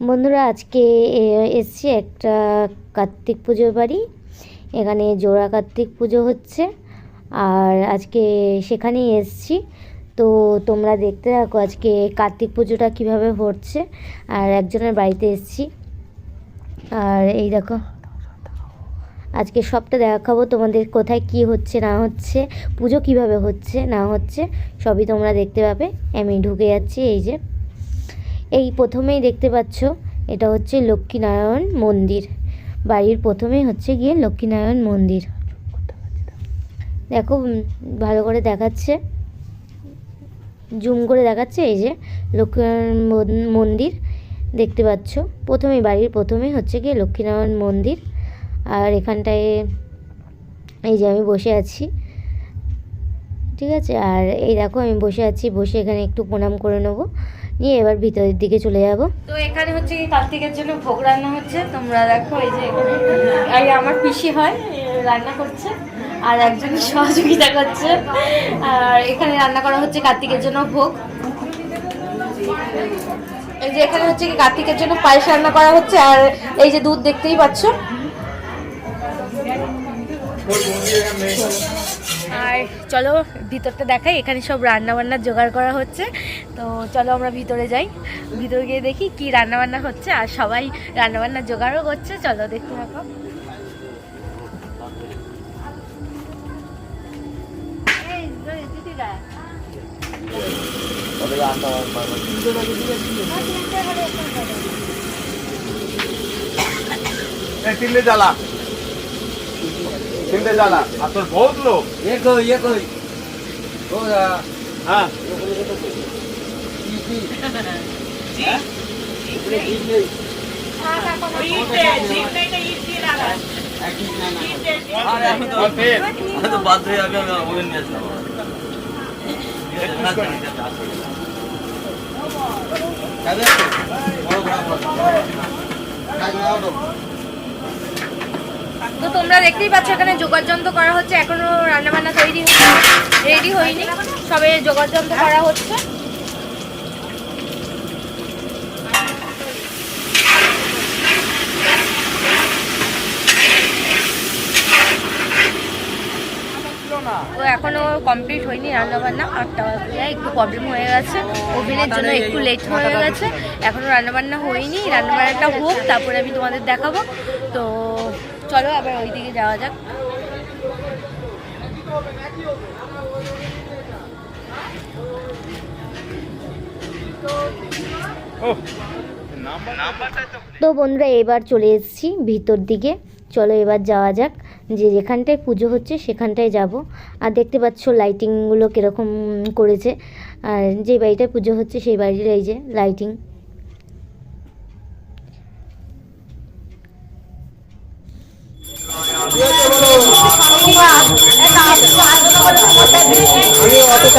বন্ধুরা, আজকে এসছি একটা কার্তিক পুজোর বাড়ি। এখানে জোড়া কার্তিক পুজো হচ্ছে। আর আজকে সেখানেই এসছি। তো তোমরা দেখতে থাকো আজকে কার্তিক পুজোটা কীভাবে হচ্ছে। আর একজনের বাড়িতে এসছি। আর এই দেখো, আজকে সবটা দেখাবো তোমাদের কোথায় কি হচ্ছে, না হচ্ছে, পুজো কীভাবে হচ্ছে, না হচ্ছে, সবই তোমরা দেখতে পাবে। আমি ঢুকে যাচ্ছি, এই যে। এই প্রথমেই দেখতে পাচ্ছ, এটা হচ্ছে লক্ষ্মীনারায়ণ মন্দির। বাড়ির প্রথমেই হচ্ছে গিয়ে লক্ষ্মীনারায়ণ মন্দির। দেখো ভালো করে দেখাচ্ছে। জুম করে দেখাচ্ছে এই যে লক্ষ্মীনারায়ণ মন- মন্দির দেখতে পাচ্ছ। প্রথমেই বাড়ির প্রথমেই হচ্ছে গিয়ে লক্ষ্মীনারায়ণ মন্দির। আর এখানটায় এই যে আমি বসে আছি। ঠিক আছে? আর এই দেখো, আমি বসে আছি, বসে এখানে একটু প্রণাম করে নেব। নিয়ে এবার ভিতরের দিকে চলে যাব। তো এখানে হচ্ছে কি কার্তিকের জন্য ভোগ রান্না হচ্ছে। তোমরা দেখো এই যে এখানে আমার পিসি হয় রান্না করছে আর একজন সহযোগিতা করছে। আর এখানে রান্না করা হচ্ছে কার্তিকের জন্য ভোগ। এই যে এখানে হচ্ছে কি কার্তিকের জন্য পায়েস রান্না করা হচ্ছে। আর এই যে দুধ দেখতেই পাচ্ছ। আর চলো ভিতরটা দেখাই এখানে সব রান্না বান্নার জোগাড় করা হচ্ছে। তো চলো আমরা ভিতরে যাই ভিতরে গিয়ে দেখি কি রান্না বান্না হচ্ছে আর সবাই রান্না বান্নার জোগাড়ও করছে চলো দেখতে থাকো। এই, 힘들잖아. 앞으로 더 들어. 얘거 얘거 뭐야? 아. 이지. 지. 그래 이지. बाधया ओहिने তো তোমরা দেখতেই পাচ্ছ এখানে যোগাড় যন্ত্র করা হচ্ছে। এখনও রান্না বান্না তৈরি রেডি হয়নি। সবে যোগাড় যন্ত্র করা হচ্ছে। এখনও কমপ্লিট হয়নি রান্না বান্না আটটা একটু প্রবলেম হয়ে গেছে। ওভেনের জন্য একটু লেট হয়ে গেছে। এখনও রান্না বান্না হয়নি। রান্না বান্নাটা হোক, তারপরে আমি তোমাদের দেখাবো। তো চলো, আবার ওই দিকে যাওয়া যাক। তো বন্ধুরা, এবার চলে এসেছি ভিতর দিকে। চলো এবার যাওয়া যাক। যে যেখানটায় পুজো হচ্ছে, সেখানটায় যাব। আর দেখতে পাচ্ছ লাইটিংগুলো কীরকম করেছে। আর যে বাড়িটায় পুজো হচ্ছে, সেই বাড়ির এই যে লাইটিং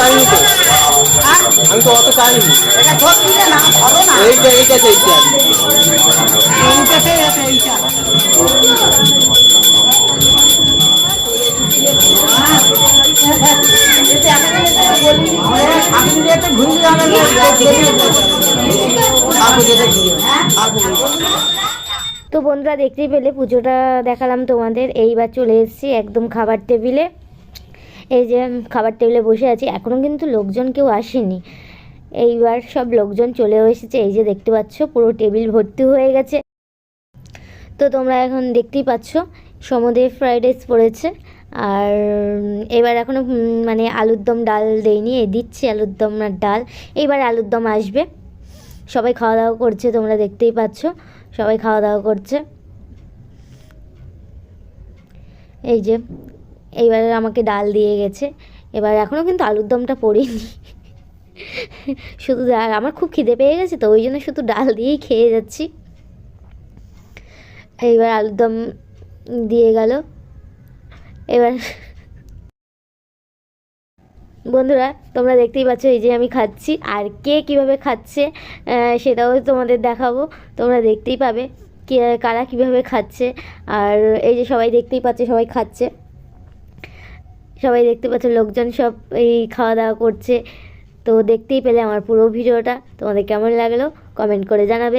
আমি তো। অত চাইনি। তো বন্ধুরা দেখতেই পেলে, পুজোটা দেখালাম তোমাদের। এইবার চলে এসেছি একদম খাবার টেবিলে। এই যে খাবার টেবিলে বসে আছি এখনও কিন্তু লোকজন কেউ আসেনি। এইবার সব লোকজন চলে এসেছে, এই যে দেখতে পাচ্ছ, পুরো টেবিল ভর্তি হয়ে গেছে। তো তোমরা এখন দেখতেই পাচ্ছ, সমুদ্রের ফ্রাইড রাইস পড়েছে। আর এবার এখনও মানে আলুর দম ডাল দেয়নি এই দিচ্ছে আলুর দম আর ডাল। এইবার আলুর দম আসবে। সবাই খাওয়া দাওয়া করছে, তোমরা দেখতেই পাচ্ছ, সবাই খাওয়া দাওয়া করছে। এই যে এইবার আমাকে ডাল দিয়ে গেছে। এবার এখনও কিন্তু আলুর দমটা পড়িনি। শুধু আমার খুব খিদে পেয়ে গেছে তো, ওই জন্য শুধু ডাল দিয়েই খেয়ে যাচ্ছি। এইবার আলুর দম দিয়ে গেল। এবার বন্ধুরা, তোমরা দেখতেই পাচ্ছ এই যে আমি খাচ্ছি, আর কে কীভাবে খাচ্ছে সেটাও তোমাদের দেখাবো। তোমরা দেখতেই পাবে কে, কারা কীভাবে খাচ্ছে, আর এই যে সবাই দেখতেই পাচ্ছে, সবাই খাচ্ছে। সবাই দেখতে পাচ্ছে, লোকজন সব এই খাওয়া দাওয়া করছে। তো দেখতেই পেলে আমার পুরো ভিডিওটা। তোমাদের কেমন লাগল? কমেন্ট করে জানাবে।